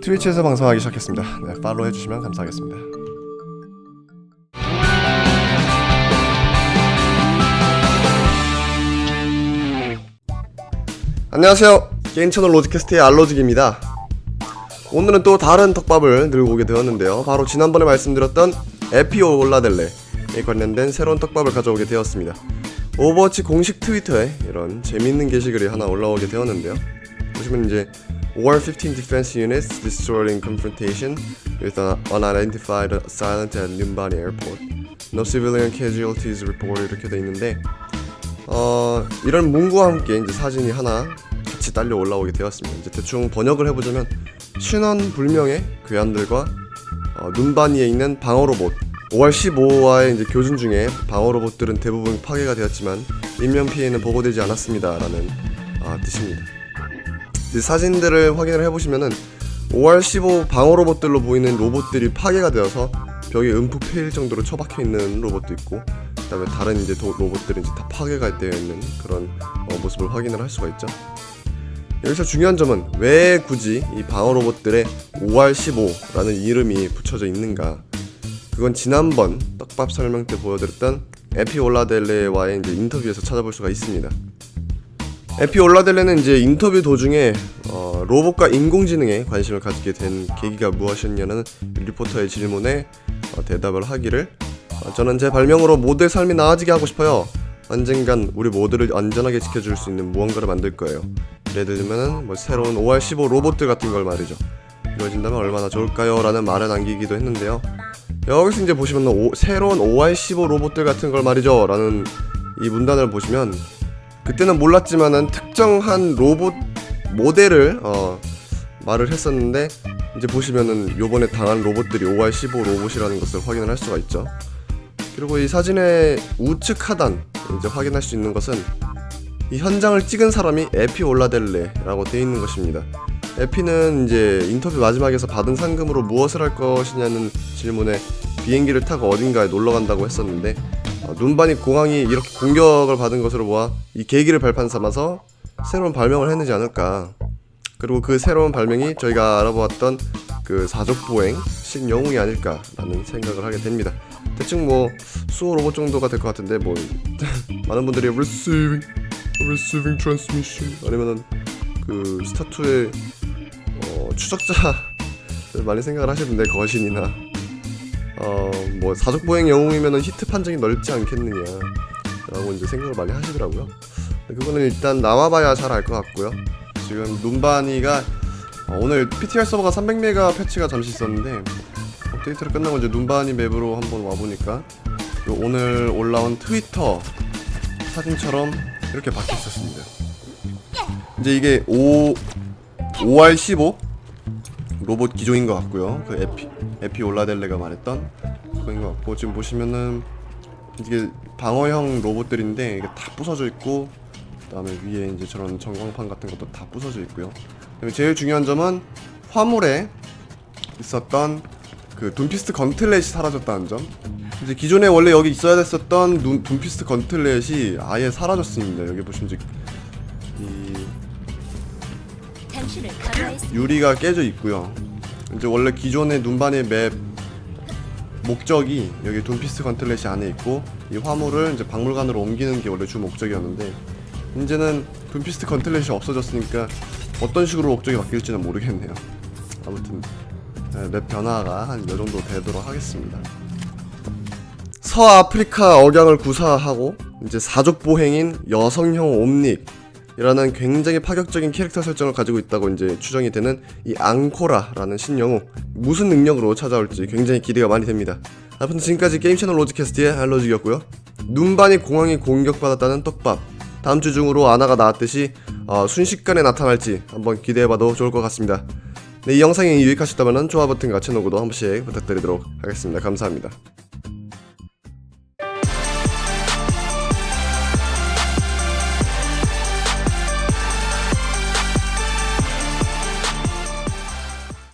트위치에서 방송하기 시작했습니다. 네, 팔로우 해주시면 감사하겠습니다. 안녕하세요. 게임 채널 로지캐스트의 알로직입니다. 오늘은 또 다른 떡밥을 들고 오게 되었는데요. 바로 지난번에 말씀드렸던 에피오 올라델레에 관련된 새로운 떡밥을 가져오게 되었습니다. 오버워치 공식 트위터에 이런 재밌는 게시글이 하나 올라오게 되었는데요. 보시면 이제 War 15 defense units destroyed in confrontation with an unidentified assailant at Numbani Airport. No civilian casualties reported 이렇게 돼 있는데 어, 이런 문구와 함께 이제 사진이 하나 같이 딸려 올라오게 되었습니다. 이제 대충 번역을 해보자면 신원 불명의 괴한들과 어, 눈바니에 있는 방어 로봇 5월 15화의 이제 교전 중에 방어 로봇들은 대부분 파괴가 되었지만 인명 피해는 보고되지 않았습니다라는 아, 뜻입니다. 이 사진들을 확인을 해보시면은 5월 15 방어 로봇들로 보이는 로봇들이 파괴가 되어서 벽에 음푹 패일 정도로 처박혀 있는 로봇도 있고 그다음에 다른 이제 도- 로봇들은 이제 다 파괴가 되어 있는 그런 어, 모습을 확인을 할 수가 있죠. 여기서 중요한 점은 왜 굳이 이 방어 로봇들의 5월 15라는 이름이 붙여져 있는가? 그건 지난번 떡밥 설명 때 보여드렸던 에피 올라델레와의 이제 인터뷰에서 찾아볼 수가 있습니다. 에피 올라델레는 이제 인터뷰 도중에 어, 로봇과 인공지능에 관심을 가지게 된 계기가 무엇이었냐는 리포터의 질문에 어, 대답을 하기를 어, 저는 제 발명으로 모두의 삶이 나아지게 하고 싶어요. 언젠간 우리 모두를 안전하게 지켜줄 수 있는 무언가를 만들 거예요. 예를 들면은 뭐 새로운 5월 15 로봇들 같은 걸 말이죠. 이루어진다면 얼마나 좋을까요? 라는 말을 남기기도 했는데요. 여기서 이제 보시면 오, 새로운 5월 15 로봇들 같은 걸 말이죠. 라는 이 문단을 보시면 그때는 몰랐지만은 특정한 로봇 모델을 어, 말을 했었는데 이제 보시면은 요번에 당한 로봇들이 5월 15 로봇이라는 것을 확인을 할 수가 있죠. 그리고 이 사진의 우측 하단 이제 확인할 수 있는 것은 이 현장을 찍은 사람이 에피 올라델레라고 되어 있는 것입니다. 에피는 이제 인터뷰 마지막에서 받은 상금으로 무엇을 할 것이냐는 질문에 비행기를 타고 어딘가에 놀러 간다고 했었는데 어, 눈반이 공항이 이렇게 공격을 받은 것으로 보아 이 계기를 발판 삼아서 새로운 발명을 했는지 않을까. 그리고 그 새로운 발명이 저희가 알아보았던 그 사족 보행 신영웅이 아닐까라는 생각을 하게 됩니다. 대충 뭐 수호 로봇 정도가 될 것 같은데 뭐 많은 분들이 receiving receiving transmission 아니면은 그 스타투의 어, 추적자 많이 생각을 하시던데 거신이나 어 뭐 사족 보행 영웅이면은 히트 판정이 넓지 않겠느냐 라고 이제 생각을 많이 하시더라고요. 그거는 일단 나와봐야 잘 알 것 같고요. 지금 눈바니가 어, 오늘 PTR 서버가 300메가 패치가 잠시 있었는데 업데이트를 끝나고 이제 눈바니 맵으로 한번 와보니까 요 오늘 올라온 트위터 사진처럼 이렇게 박혀 있었습니다. 이제 이게 5 5R 15 로봇 기종인 것 같고요. 그 에피 에피 올라델레가 말했던 그거인 것 같고 지금 보시면은 이게 방어형 로봇들인데 이게 다 부서져 있고 그다음에 위에 이제 저런 전광판 같은 것도 다 부서져 있고요. 그다음에 제일 중요한 점은 화물에 있었던 그 둠피스트 건틀렛이 사라졌다는 점. 이제 기존에 원래 여기 있어야 됐었던 눈, 둠피스트 건틀렛이 아예 사라졌습니다. 여기 보시면 이제 유리가 깨져 있고요. 이제 원래 기존의 눈반의 맵 목적이 여기 둠피스트 건틀렛이 안에 있고 이 화물을 이제 박물관으로 옮기는 게 원래 주 목적이었는데 이제는 둠피스트 건틀렛이 없어졌으니까 어떤 식으로 목적이 바뀔지는 모르겠네요. 아무튼 네, 맵 변화가 한 이 정도 되도록 하겠습니다. 서아프리카 억양을 구사하고 이제 사족 보행인 여성형 옴닉 이라는 굉장히 파격적인 캐릭터 설정을 가지고 있다고 이제 추정이 되는 이 앙코라라는 신영웅 무슨 능력으로 찾아올지 굉장히 기대가 많이 됩니다. 아무튼 지금까지 게임 채널 로지캐스트의 알로직이었고요. 눈반이 공항이 공격받았다는 떡밥 다음 주 중으로 아나가 나왔듯이 어, 순식간에 나타날지 한번 기대해봐도 좋을 것 같습니다. 네, 이 영상이 유익하셨다면 좋아 버튼 같이 놓고도 한 번씩 부탁드리도록 하겠습니다. 감사합니다.